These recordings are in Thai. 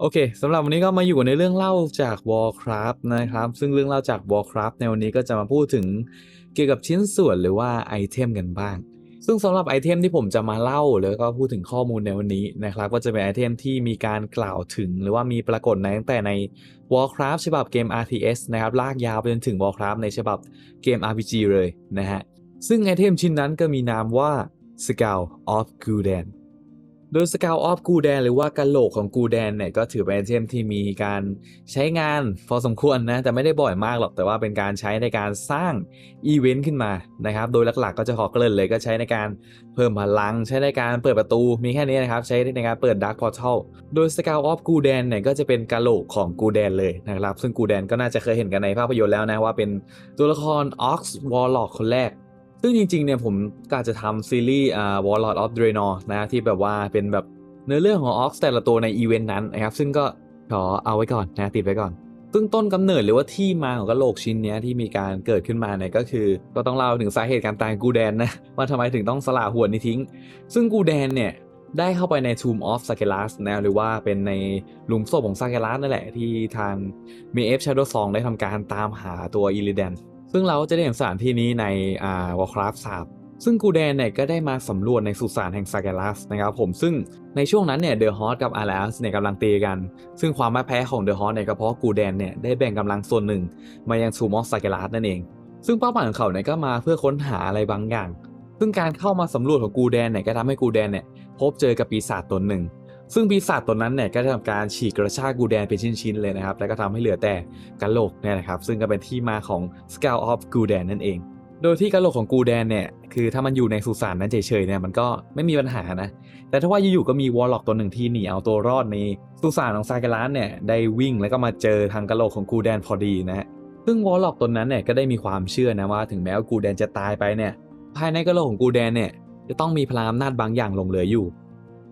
โอเคสำหรับวันนี้ก็มาอยู่ในเรื่องเล่าจาก Warcraft นะครับ ซึ่งเรื่องเล่าจาก Warcraft ในวันนี้ก็จะมาพูดถึงเกี่ยวกับชิ้นส่วนหรือว่าไอเทมกันบ้าง ซึ่งสำหรับไอเทมที่ผมจะมาเล่าแล้วก็พูดถึงข้อมูลในวันนี้นะครับ ก็จะเป็นไอเทมที่มีการกล่าวถึง หรือว่ามีปรากฏในตั้งแต่ใน Warcraft ฉบับเกม RTS นะครับลากยาวไปจนถึง Warcraft ในฉบับเกม RPG เลยนะฮะซึ่งไอเทมชิ้นนั้นก็มีนามว่า Skull of Gul'dan โดย Skull of Gul'dan หรือว่ากะโหลกของ Gul'dan เนี่ยก็ถือเป็นไอเทมที่มีการใช้งานพอสมควรนะแต่ไม่ได้บ่อยมากหรอกแต่ว่าเป็นการใช้ในการสร้างอีเวนต์ขึ้นมานะครับโดยหลักๆก็จะขอเกริ่นเลยก็ใช้ในการเพิ่มพลัง ใช้ในการเปิดประตูมีแค่นี้นะครับ ใช้ในการเปิด Dark Portal โดย Skull of Gul'dan เนี่ยก็จะเป็นกะโหลกของ Gul'dan เลยนะครับซึ่ง Gul'dan ก็น่าจะเคยเห็นกันในภาพยนตร์แล้วนะว่าเป็นตัวละคร Ox Warlock คนแรก ซึ่งจริงๆเนี่ยผมก็จะทำซีรีส์อ่า Warlord of Draenor นะที่แบบว่าเป็นแบบเนื้อเรื่องของ Ox แต่ละตัวในอีเวนต์นั้นนะครับ ซึ่งก็ขอเอาไว้ก่อนนะติดไว้ก่อน ซึ่งต้นกำเนิดหรือว่าที่มาของกระโหลกชิ้นนี้ที่มีการเกิดขึ้นมาเนี่ยก็คือ ก็ต้องเล่าถึงสาเหตุการตายกูแดนนะว่าทำไมถึงต้องสละหัวนี้ทิ้ง ซึ่งกูแดนเนี่ยได้เข้าไปใน Tomb of s a k e l a s นะหรือว่าเป็นในหลุมศพของ s a k e l a s นั่นแหละที่ทาง m เอฟ Shadow Song ได้ทำการตามหาตัวอิริแดน ซึ่งเราจะได้เห็นสถานที่นี้ในอ่า Warcraft 3ซึ่งกูแดนเนี่ยก็ได้มาสำรวจในสุสานแห่งซาเกลัสนะครับผมซึ่งในช่วงนั้นเนี่ยเดอะฮอสกับอาร์ s สเนี่ยกำลังตีกัน ซึ่งความไม่แพ้ของเดอะฮอสเนี่ยก็เพราะกูแดนเนี่ยได้แบ่งกำลังส่วนหนึ่ง มายังซูมอสซาเกลัสนั่นเอง ซึ่งเป้าหมายของเขาเนี่ยก็มาเพื่อค้นหาอะไรบางอย่าง ซึ่งการเข้ามาสำรวจของกูแดนเนี่ยก็ทำให้กูแดนเนี่ยพบเจอกับปีศาจตนหนึ่ง ซึ่งปีศาจตนนั้นเนี่ยก็ได้ทำการฉีกกระชากกูแดนเป็นชิ้นๆเลยนะครับแล้วก็ทำให้เหลือแต่กะโหลกเนี่ยนะครับซึ่งก็เป็นที่มาของ Skull of Gul'dan นั่นเอง โดยที่กะโหลกของกูแดนเนี่ยคือถ้ามันอยู่ในสุสานนั้นเฉยๆเนี่ยมันก็ไม่มีปัญหานะ แต่ถ้าว่าอยู่ๆก็มีวอลล็อกตัวหนึ่งที่หนีเอาตัวรอดในสุสานของซาเกลัสเนี่ยได้วิ่งแล้วก็มาเจอทางกะโหลกของกูแดนพอดีนะฮะซึ่งวอลล็อกตนนั้นเนี่ยก็ได้มีความเชื่อนะว่า ถึงแม้ว่ากูแดนจะตายไปเนี่ยภายในกะโหลกของกูแดนเนี่ยจะต้องมีพลังอำนาจบางอย่างหลงเหลืออยู่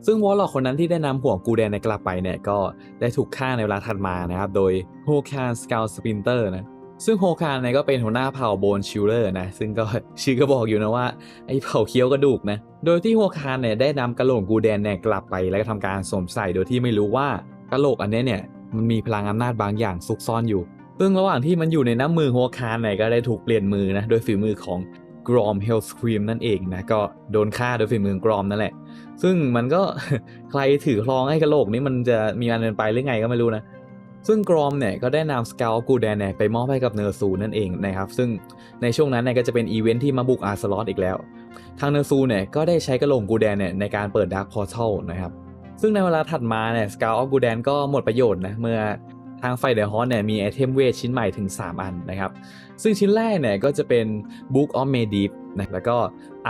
ซึ่งวอลล็อกคนนั้นที่ได้นำหัวกูแดนในกลับไปเนี่ยก็ได้ถูกฆ่าในเวลาถัดมานะครับ โดยโฮคานสกาลสปินเตอร์นะซึ่งโฮคานเนี่ยก็เป็นหัวหน้าเผ่าโบนชิลเลอร์นะ ซึ่งก็ชื่อก็บอกอยู่นะว่า ไอ้เผ่าเคี้ยวกระดูกนะ โดยที่โฮคานเนี่ยได้นำกระโหลกกูแดนเนี่ยกลับไปแล้วก็ทำการสวมใส่โดยที่ไม่รู้ว่ากระโหลกอันนี้เนี่ยมันมีพลังอำนาจบางอย่างซุกซ่อนอยู่ ซึ่งระหว่างที่มันอยู่ในน้ำมือโฮคานเนี่ยก็ได้ถูกเปลี่ยนมือนะโดยฝีมือของกรอมเฮลสครีมนั่นเองนะก็โดนฆ่าโดยฝีมือกรอมนั่นแหละ ซึ่งมันก็ใครถือครองให้กะโหลกนี้มันจะมีอันเป็นไปหรือไงก็ไม่รู้นะ ซึ่งกรอมเนี่ยก็ได้นำสกาวกูแดนเนี่ยไปมอบให้กับเนอร์ซูนั่นเองนะครับ ซึ่งในช่วงนั้นเนี่ยก็จะเป็นอีเวนท์ที่มาบุกอาร์สลอตอีกแล้ว ทางเนอร์ซูเนี่ยก็ได้ใช้กระโหลกกูแดนเนี่ยในการเปิดดาร์ p พอร์ทัลนะครับ ซึ่งในเวลาถัดมาเนี่ยสกาวออฟกูแดนก็หมดประโยชน์นะเมื่อทางไฟเดอะฮอนเนี่ยมีไอเทมเวทชิ้นใหม่ถึง 3 อันนะครับ ซึ่งชิ้นแรกเนี่ยก็จะเป็น Book of m e d i v นะแล้วก็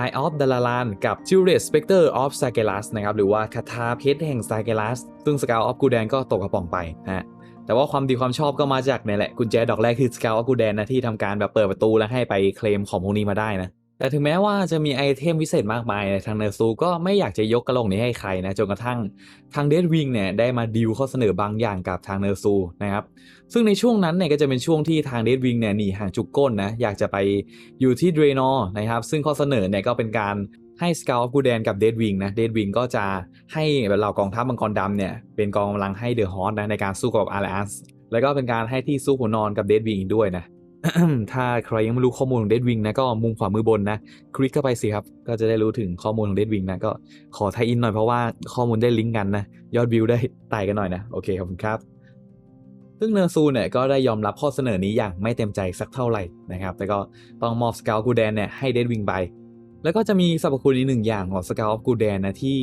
Eye of d a l a l a n กับ j u r e s Spectre of s a g e l a s นะครับหรือว่าคาถาเพชรแห่ง s a g e l a s ซึ่ง s c a l of g u l แดนก็ตกกระป๋องไปนะฮะแต่ว่าความดีความชอบก็มาจากเนี่ยแหละกุญแจดอกแรกคือสกาวกูแดนนะที่ทำการแบบเปิดประตูแล้วให้ไปเคลมของพวกนี้มาได้นะ แต่ถึงแม้ว่าจะมีไอเทมวิเศษมากมายทางเนอร์ซูก็ไม่อยากจะยกกระโหลกนี้ให้ใครนะจนกระทั่งทางเดดวิงเนี่ยได้มาดีลข้อเสนอบางอย่างกับทางเนอร์ซูนะครับซึ่งในช่วงนั้นเนี่ยก็จะเป็นช่วงที่ทางเดดวิงเนี่ยหนีห่างจุกก้นนะอยากจะไปอยู่ที่เดรนอร์นะครับซึ่งข้อเสนอเนี่ยก็เป็นการให้สกาวกูแดนกับเดดวิงนะเดดวิงก็จะให้เหล่ากองทัพมังกรดำเนี่ยเป็นกองกำลังให้เดอะฮอสนะในการสู้กับอาร์ s แล้วก็เป็นการให้ที่สู้หัวนอนกับเดดวิงด้วยนะ ถ้าใครยังไม่รู้ข้อมูลของเดดวิงนะก็มุมขวามือบนนะ คลิกเข้าไปสิครับ ก็จะได้รู้ถึงข้อมูลของเดดวิงนะ ก็ขอไทยอินหน่อยเพราะว่าข้อมูลได้ลิงก์กันนะ ยอดวิวได้ไต่กันหน่อยนะ โอเคขอบคุณครับ ซึ่งเนอร์ซูเนี่ยก็ได้ยอมรับข้อเสนอนี้อย่างไม่เต็มใจสักเท่าไหร่นะครับ แต่ก็ต้องมอบสกาวกูแดนเนี่ยให้เดดวิงไป แล้วก็จะมีสรรพคุณอีกหนึ่งอย่างของสกาวกูแดนนะที่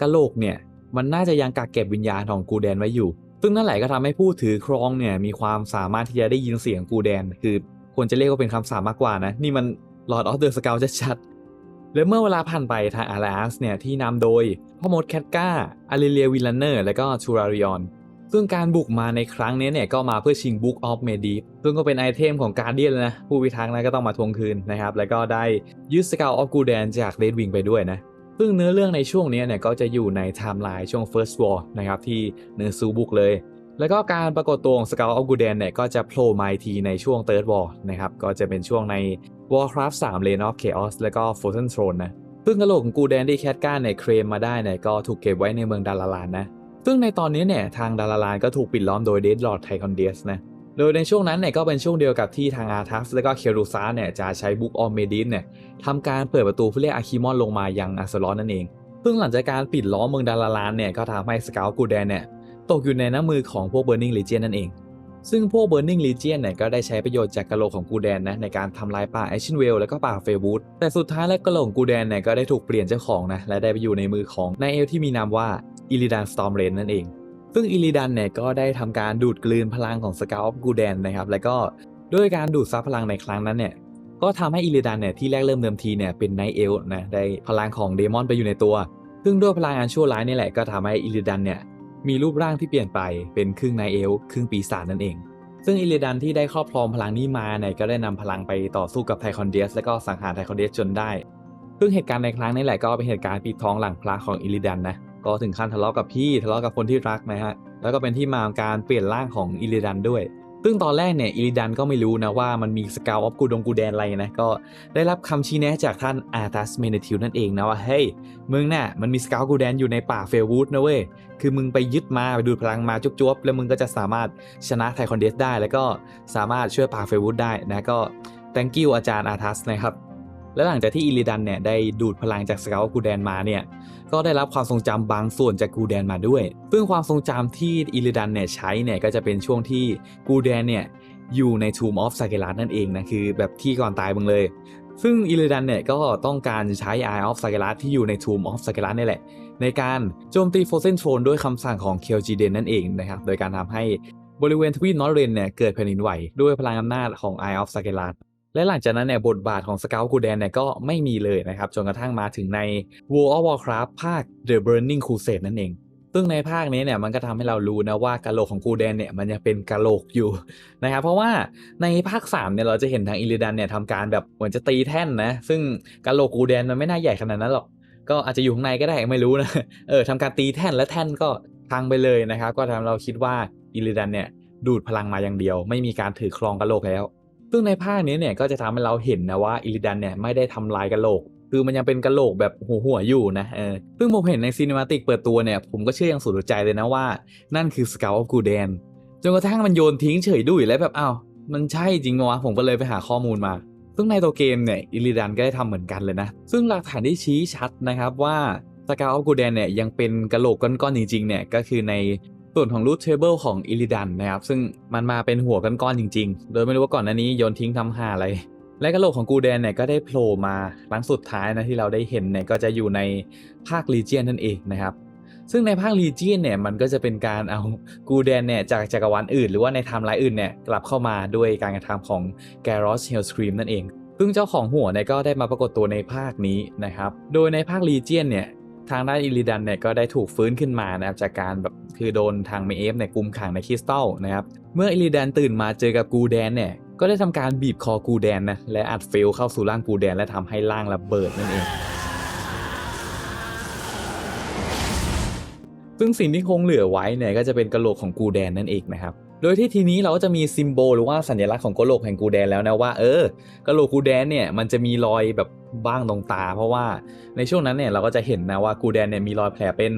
กะโหลกเนี่ยมันน่าจะยังกักเก็บวิญญาณของกูแดนไว้อยู่ ซึ่งนั่นแหละก็ทำให้ผู้ถือครองเนี่ยมีความสามารถที่จะได้ยินเสียงกูแดน คือควรจะเรียกว่าเป็นคำสาปมากกว่านะ นี่มัน Lord of the Skull ชัดๆและเมื่อเวลาผ่านไปทางอาราสเนี่ยที่นำโดยพ่อมดแคทกาอาริเลียวิลลนเนอร์ และก็ชูราริออนซึ่งการบุกมาในครั้งนี้เนี่ยก็มาเพื่อชิง Book of Medivh ซึ่งก็เป็นไอเทมของการเดียนนะ ผู้พิทักษ์นะก็ต้องมาทวงคืนนะครับ แล้วก็ได้ยึดสกาวออฟกูแดนจากเดดวิงไปด้วยนะ ซึ่งเนื้อเรื่องในช่วงนี้เนี่ยก็จะอยู่ในไทม์ไลน์ช่วง First War นะครับที่เนื้อซูบุกเลย แล้วก็การปรากฏตัวของ Skull of Gul'dan เนี่ยก็จะโผล่มาทีในช่วง Third War นะครับก็จะเป็นช่วงใน Warcraft 3 Reign of Chaos แล้วก็ Frozen Throne นะซึ่งกระโหลกของกูแดนที่แคทการเนี่ยเคลมมาได้เนี่ยก็ถูกเก็บไว้ในเมืองดาราลานนะซึ่งในตอนนี้เนี่ยทางดาราลานก็ถูกปิดล้อมโดยเดดลอร์ดไทคอนเดียสนะ โดยในช่วงนั้นเนี่ยก็เป็นช่วงเดียวกับที่ทางอาร์ทัสและก็เครูซาเนี่ยจะใช้บุ๊กออมเมดิสเนี่ยทำการเปิดประตูเพื่อเรียกอาคิมอนลงมายังอาสลอนนั่นเอง ซึ่งหลังจากการปิดล้อมเมืองดาราลานเนี่ยก็ทำให้สกาวกูแดนเนี่ยตกอยู่ในน้ำมือของพวกเบอร์นิงลีเจียนนั่นเอง ซึ่งพวกเบอร์นิงลีเจียนเนี่ยก็ได้ใช้ประโยชน์จากกะโหลกของกูแดนนะในการทำลายป่าแอชินเวลและก็ป่าเฟวูดแต่สุดท้ายแล้วกะโหลกของกูแดนเนี่ยก็ได้ถูกเปลี่ยนเจ้าของนะและได้ไปอยู่ในมือของนายเอลที่มีนามว่าอิลิดานสตอมเรนนั่นเอง ซึ่งอิลิดันเนี่ยก็ได้ทำการดูดกลืนพลังของสกา of กูแดนนะครับ แล้วก็ด้วยการดูดซับพลังในครั้งนั้นเนี่ยก็ทำให้อิลิดันเนี่ยที่แรกเริ่มเดิมทีเนี่ยเป็นไนเอลนะได้พลังของเดมอนไปอยู่ในตัว ซึ่งด้วยพลังอันชั่วร้ายนี่แหละก็ทำให้อิลิดันเนี่ยมีรูปร่างที่เปลี่ยนไปเป็นครึ่งไนเอลครึ่งปีศาจนั่นเอง ซึ่งอิลิดันที่ได้ครอบครองพลังนี้มาเนี่ยก็ได้นำพลังไปต่อสู้กับไทคอนเดียสและก็สังหารไทคอนเดียสจนได้ซึ่งเหตุการณ์ในครั้งนี้แหละก็เป็นเหตุการณ์ปิดท้องหลังพระของอิลิดันนะ ก็ถึงขั้นทะเลาะกับพี่ทะเลาะกับคนที่รักนะฮะแล้วก็เป็นที่มาของการเปลี่ยนร่างของอิลิดันด้วย ซึ่งตอนแรกเนี่ยอิลิดันก็ไม่รู้นะว่ามันมีสกาวออฟกูดงกูแดนอะไรนะก็ได้รับคำชี้แนะจากท่านอาร์ตัสเมเนทิลนั่นเองนะว่าเฮ้ยมึงน่ะมันมีสกาวกูแดนอยู่ในป่าเฟลวูดนะเว้ยคือมึงไปยึดมาไปดูดพลังมาจุ๊บๆแล้วมึงก็จะสามารถชนะไทคอนเดสได้ แล้วก็สามารถช่วยป่าเฟลวูดได้นะก็ thank you อาจารย์อาร์ตัสนะครับ และหลังจากที่อิลิดันเนี่ยได้ดูดพลังจากสกาวกูแดนมาเนี่ยก็ได้รับความทรงจำบางส่วนจากกูแดนมาด้วย ซึ่งความทรงจำที่อิลิดันเนี่ยใช้เนี่ยก็จะเป็นช่วงที่กูแดนเนี่ยอยู่ใน Tomb of s a g e r a t นั่นเองนะคือแบบที่ก่อนตายมึงเลย ซึ่งอิลิดันเนี่ยก็ต้องการใช้ Eye of s a g e r a t ที่อยู่ใน Tomb of s a g e r a t นี่แหละ ในการโจมตีโฟเซนโทนด้วยคำสั่งของเคลจีเดนนั่นเองนะครับโดยการทำให้บริเวณทวีปนอร์เรนเนี่ยเกิดแผ่นดินไหวด้วยพลังอำนาจของ Eye of s a g e r a t และหลังจากนั้นเนี่ยบทบาทของสกาวกูแดนเนี่ยก็ไม่มีเลยนะครับ จนกระทั่งมาถึงใน World of Warcraft ภาค The Burning Crusade นั่นเอง ซึ่งในภาคนี้เนี่ยมันก็ทำให้เรารู้นะว่ากะโหลกของกูแดนเนี่ยมันยังเป็นกะโหลกอยู่นะครับ เพราะว่าในภาค3เนี่ยเราจะเห็นทางอิลิดันเนี่ยทำการแบบเหมือนจะตีแท่นนะ ซึ่งกะโหลกกูแดนมันไม่น่าใหญ่ขนาดนั้นหรอก ก็อาจจะอยู่ข้างในก็ได้ไม่รู้นะ เออทำการตีแท่นและแท่นก็พังไปเลยนะครับ ก็ทำให้เราคิดว่าอิลิดันเนี่ยดูดพลังมาอย่างเดียว ไม่มีการถือครองกะโหลกแล้ว ซึ่งในภาคนี้เนี่ยก็จะทำให้เราเห็นนะว่าอิลิดันเนี่ยไม่ได้ทำลายกะโหลก คือมันยังเป็นกะโหลกแบบหัวหัวอยู่นะเออซึ่งผมเห็นในซีนิมาติกเปิดตัวเนี่ยผมก็เชื่ออย่างสุดใจเลยนะว่า นั่นคือสกาวออฟกูแดนจนกระทั่งมันโยนทิ้งเฉยดุยแล้วแบบอ้าวมันใช่จริงวะผมก็เลยไปหาข้อมูลมา ซึ่งในตัวเกมเนี่ยอิลิดันก็ได้ทำเหมือนกันเลยนะ ซึ่งหลักฐานที่ชี้ชัดนะครับว่าสกาวอกูแดนเนี่ยยังเป็นกะโหลกก้อนๆจริงๆเนี่ยก็คือใน ส่วนของรูทเทเบิลของอิลิดันนะครับ ซึ่งมันมาเป็นหัวก้อนๆจริง ๆ โดยไม่รู้ว่าก่อนหน้านี้โยนทิ้งทำหาอะไร และกระโหลกของกูแดนเนี่ยก็ได้โผล่มาครั้งสุดท้ายนะที่เราได้เห็นเนี่ยก็จะอยู่ในภาคลีเจียนนั่นเองนะครับซึ่งในภาคลีเจียนเนี่ยมันก็จะเป็นการเอากูแดนเนี่ยจากจักรวาลอื่น หรือว่าในไทม์ไลน์อื่นเนี่ยกลับเข้ามาด้วยการกระทำของแกรอสเฮลสครีมนั่นเองซึ่งเจ้าของหัวเนี่ยก็ได้มาปรากฏตัวในภาคนี้นะครับ โดยในภาคลีเจียนเนี่ย ทางด้านอิลิดันเนี่ยก็ได้ถูกฟื้นขึ้นมานะครับจากการแบบคือโดนทางเมเอฟเนี่ยกุมขังในคริสตัลนะครับเมื่ออิลิดันตื่นมาเจอกับกูแดนเนี่ยก็ได้ทำการบีบคอกูแดนนะและอัดเฟลเข้าสู่ร่างกูแดนและทำให้ร่างระเบิดนั่นเองซึ่งสิ่งที่คงเหลือไว้เนี่ยก็จะเป็นกระโหลกของกูแดนนั่นเองนะครับ โดยที่ทีนี้เราก็จะมีซิมโบลหรือว่าสัญลักษณ์ของกะโหลกแห่งกูแดนแล้วนะว่าเออกะโหลกกูแดนเนี่ยมันจะมีรอยแบบบ้างตรงตา เพราะว่าในช่วงนั้นเนี่ยเราก็จะเห็นนะว่ากูแดนเนี่ยมีรอยแผลเป็น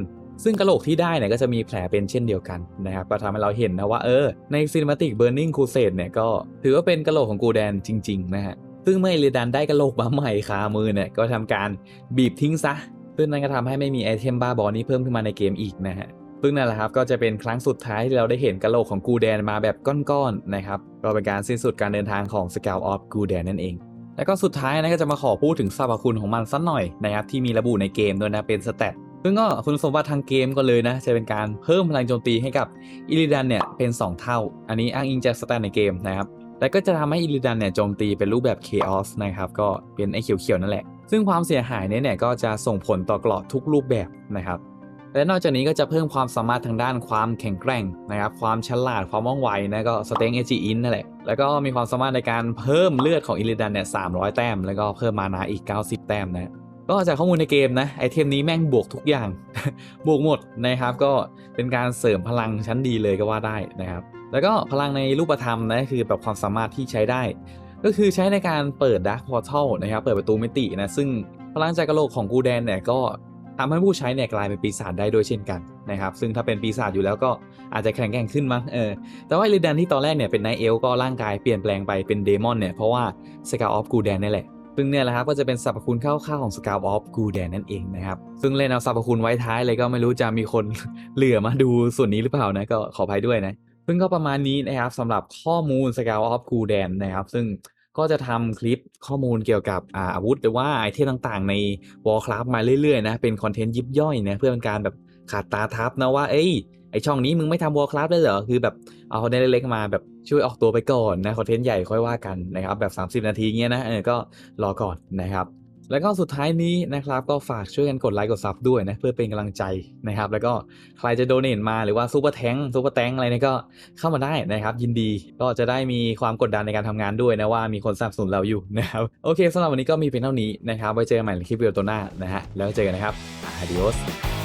ซึ่งกระโหลกที่ได้เนี่ยก็จะมีแผลเป็นเช่นเดียวกันนะครับ ก็ทำให้เราเห็นนะว่าเออใน Cinematic Burning Crusade เนี่ยก็ถือว่าเป็นกระโหลกของกูแดนจริง ๆ นะฮะ ซึ่งเมื่อเอลิดันได้กระโหลกมาใหม่คามือเนี่ยก็ทำการบีบทิ้งซะซึ่งนั่นก็ทำให้ไม่มีไอเทมบ้าบอนี้เพิ่มขึ้นมาในเกมอีกนะฮะ ซึ่งนั่นแหละครับก็จะเป็นครั้งสุดท้ายที่เราได้เห็นกะโหลกของกูแดนมาแบบก้อนๆนะครับก็เป็นการสิ้นสุดการเดินทางของสกาวออฟกูแดนนั่นเอง แล้วก็สุดท้ายนะก็จะมาขอพูดถึงสรรพคุณของมันสักหน่อยนะครับที่มีระบุในเกมด้วยนะเป็นสเตตซึ่งก็คุณสมบัติทางเกมก็เลยนะจะเป็นการเพิ่มพลังโจมตีให้กับอิลิดันเนี่ยเป็น 2 เท่า อันนี้อ้างอิงจากสแตทในเกมนะครับแล้วก็จะทำให้อิลิดันเนี่ยโจมตีเป็นรูปแบบเคออสนะครับก็เป็นไอ้เขียวๆนั่นแหละซึ่งความเสียหายเนี่ยก็จะส่งผลต่อกราะทุกรูปแบบนะครับ และนอกจากนี้ก็จะเพิ่มความสามารถทางด้านความแข็งแกร่งนะครับ ความฉลาดความว่องไวนะก็สเต็งเอจีอินนั่นแหละ แล้วก็มีความสามารถในการเพิ่มเลือดของอิลิดันเนี่ย300แต้ม แล้วก็เพิ่มมานาอีก 90 แต้มนะก็จากข้อมูลในเกมนะไอเทมนี้แม่งบวกทุกอย่าง บวกหมดนะครับ ก็เป็นการเสริมพลังชั้นดีเลยก็ว่าได้นะครับ แล้วก็พลังในรูปธรรมนะคือแบบความสามารถที่ใช้ได้ ก็คือใช้ในการเปิดดาร์ p พอร์ทัลนะครับเปิดประตูมิตินะซึ่งพลังจากกระโหลกของกูแดนเนี่ยก็ ทำให้ผู้ใช้เนี่ยกลายเป็นปีศาจได้โดยเช่นกันนะครับ ซึ่งถ้าเป็นปีศาจอยู่แล้วก็อาจจะแข็งแกร่งขึ้นมั้งเออแต่ว่าลิดันที่ตอนแรกเนี่ยเป็นไนเอลก็ร่างกายเปลี่ยนแปลงไปเป็นเดมอนเนี่ยเพราะว่าสกาออฟกูแดนนี่แหละซึ่งเนี่ยแหละครับก็จะเป็นสรรพคุณคร่าวๆของ Scout of g u l d a n นั่นเองนะครับซึ่งเล่นเอาสรรพคุณไว้ท้ายเลยก็ไม่รู้จะมีคนเหลือมาดูส่วนนี้หรือเปล่านะก็ขออภัยด้วยนะซึ่งก็ประมาณนี้นะครับสำหรับข้อมูล Scout of g u l d a n นะครับซึ่ง ก็จะทำคลิปข้อมูลเกี่ยวกับอาวุธหรือว่าไอเทมต่างๆ ใน Warcraft มาเรื่อยๆนะเป็นคอนเทนต์ยิบย่อยนะเพื่อเป็นการแบบขาดตาทับนะว่าเอ้ยไอช่องนี้มึงไม่ทำ Warcraft เลยเหรอคือแบบเอาคอนเทนต์เล็กๆมาแบบช่วยออกตัวไปก่อนนะคอนเทนต์ใหญ่ค่อยว่ากันนะครับแบบ 30 นาทีเงี้ยนะเออก็รอก่อนนะครับ แล้วก็สุดท้ายนี้นะครับก็ฝากช่วยกันกดไลค์กดซับด้วยนะเพื่อเป็นกำลังใจนะครับ แล้วก็ใครจะโดเนทมาหรือว่าซูเปอร์แทงซูเปอร์แทงอะไรเนี่ยก็เข้ามาได้นะครับ ยินดีก็จะได้มีความกดดันในการทำงานด้วยนะว่ามีคนสนับสนุนเราอยู่นะครับโอเคสำหรับวันนี้ก็มีเพียงเท่านี้นะครับไว้เจอกันใหม่ในคลิปวิดีโอตัวหน้านะฮะแล้วเจอกันนะครับอาดิโอส